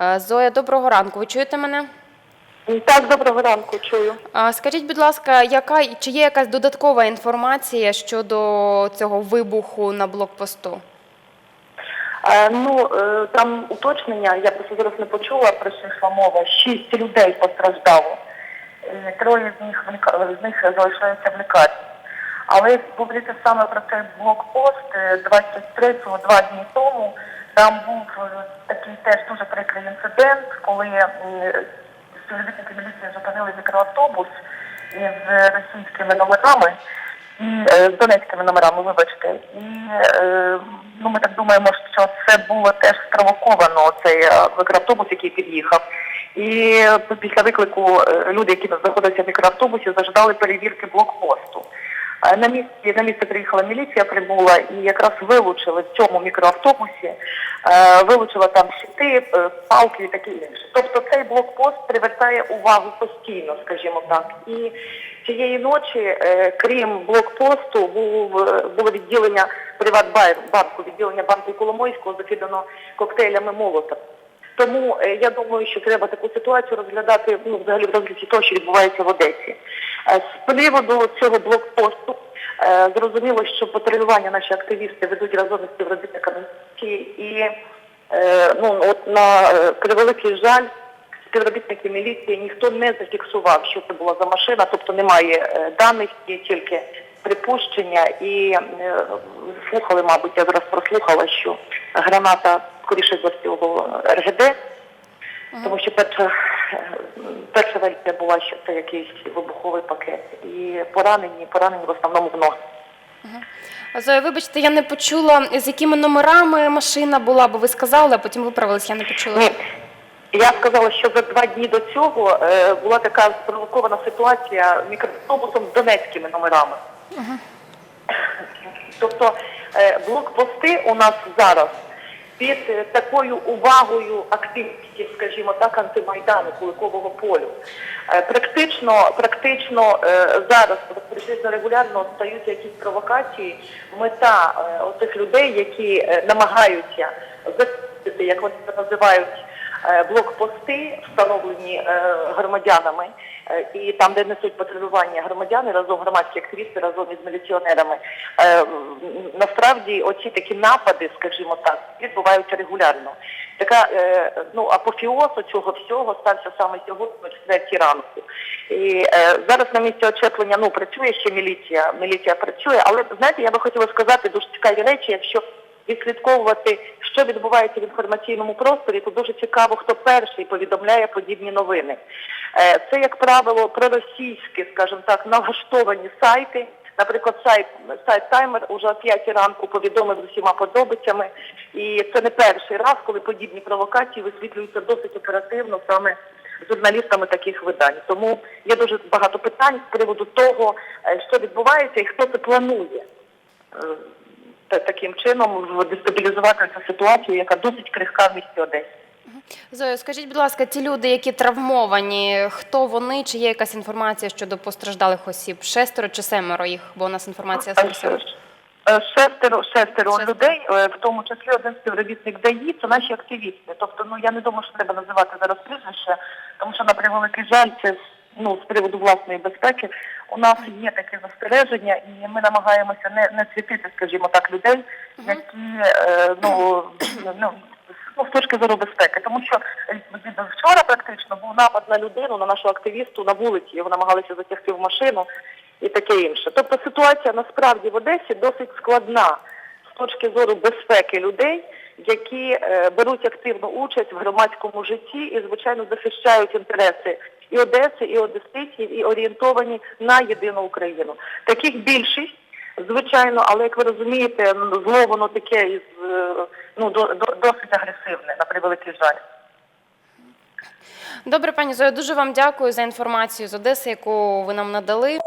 Е, Зоя, доброго ранку. Ви чуєте мене? Так, доброго ранку, чую. Скажіть, будь ласка, яка чи є якась додаткова інформація щодо цього вибуху на блокпосту? Е, ну е, там уточнення, я просто зараз не почула, про що йшла мова. Шість людей постраждало. Е, Троє з них з них залишаються в лікарні. Але говорити саме про цей блокпост е, 23-го, два дні тому, там був е, такий теж дуже прикрий інцидент, коли м, співробітники міліції зупинили мікроавтобус із російськими номерами і е, з донецькими номерами, вибачте. І е, ну, ми так думаємо, що це було теж спровоковано цей е, мікроавтобус, який під'їхав. І е, після виклику е, люди, які знаходилися в мікроавтобусі, заждали перевірки блокпосту. Е, На місці на місце приїхала міліція, прибула і якраз вилучили в цьому мікроавтобусі, е, вилучила там щити, е, палки і таке інше. Тобто цей блокпост привертає увагу постійно, скажімо так. І цієї ночі, крім блокпосту, був, було відділення Приватбанку, відділення банку Коломойського закидано коктейлями Молотова. Тому я думаю, що треба таку ситуацію розглядати ну, взагалі в розгляді того, що відбувається в Одесі. Е, З приводу цього блокпосту е, зрозуміло, що патрулювання наші активісти ведуть разом із співробітниками і е, ну, от на превеликий жаль, співробітники міліції ніхто не зафіксував, що це була за машина, тобто немає даних, є тільки припущення і слухали, мабуть, я зараз прослухала, що граната скоріше за всього РГД, тому що перша, перша версія була, що це якийсь вибуховий пакет. І поранені, поранені в основному в ноги. Зоя, вибачте, я не почула, з якими номерами машина була, бо ви сказали, а потім виправились, я не почула. Ні. Я сказала, що за два дні до цього е, була така спровокована ситуація мікроавтобусом з донецькими номерами. Тобто е, блокпости у нас зараз під е, такою увагою активістів, скажімо так, антимайдану, Куликового полю. Е, Практично, практично е, зараз приблизно регулярно стаються якісь провокації. Мета тих людей, які намагаються захистити, як вони це називають, блокпости, встановлені е, громадянами, е, і там, де несуть патрулювання громадяни, разом громадські активісти, разом із міліціонерами. Е, Насправді, оці такі напади, скажімо так, відбуваються регулярно. Така е, ну апофіоз цього всього стався саме сьогодні, о четвертій ранку. І е, зараз на місці очеплення ну працює ще міліція. Міліція працює, але знаєте, я би хотіла сказати дуже цікаві речі, якщо відслідковувати, що відбувається в інформаційному просторі, то дуже цікаво, хто перший повідомляє подібні новини. Е, Це, як правило, проросійські, скажімо так, налаштовані сайти. Наприклад, сайт сайт Таймер уже о 5 ранку повідомив з усіма подробицями, і це не перший раз, коли подібні провокації висвітлюються досить оперативно саме журналістами таких видань. Тому є дуже багато питань з приводу того, е, що відбувається і хто це планує е, таким чином дестабілізувати цю ситуацію, яка досить крихка в місті Одесі. Зоя, скажіть, будь ласка, ті люди, які травмовані, хто вони, чи є якась інформація щодо постраждалих осіб? Шестеро чи семеро їх, бо у нас інформація Е, зовсім. Е, Шестеро, шестеро Шестеро. людей, е, в тому числі один співробітник ДАІ, це наші активісти. Тобто, ну я не думаю, що треба називати зараз прізвище, тому що на превеликий жаль, це ну з приводу власної безпеки. У нас є таке застереження, і ми намагаємося не, не світити, скажімо так, людей, які е, ну, ну ну, з точки зору безпеки, тому що е, вчора практично був напад на людину, на нашу активісту на вулиці. Його намагалися затягти в машину і таке інше. Тобто ситуація насправді в Одесі досить складна з точки зору безпеки людей, які е, беруть активну участь в громадському житті і, звичайно, захищають інтереси і Одеси, і одеситів, і орієнтовані на єдину Україну. Таких більшість. Звичайно, але як ви розумієте, зло воно таке із е, ну до, до, досить агресивне, на превеликий жаль. Добре, пані Зоя, дуже вам дякую за інформацію з Одеси, яку ви нам надали.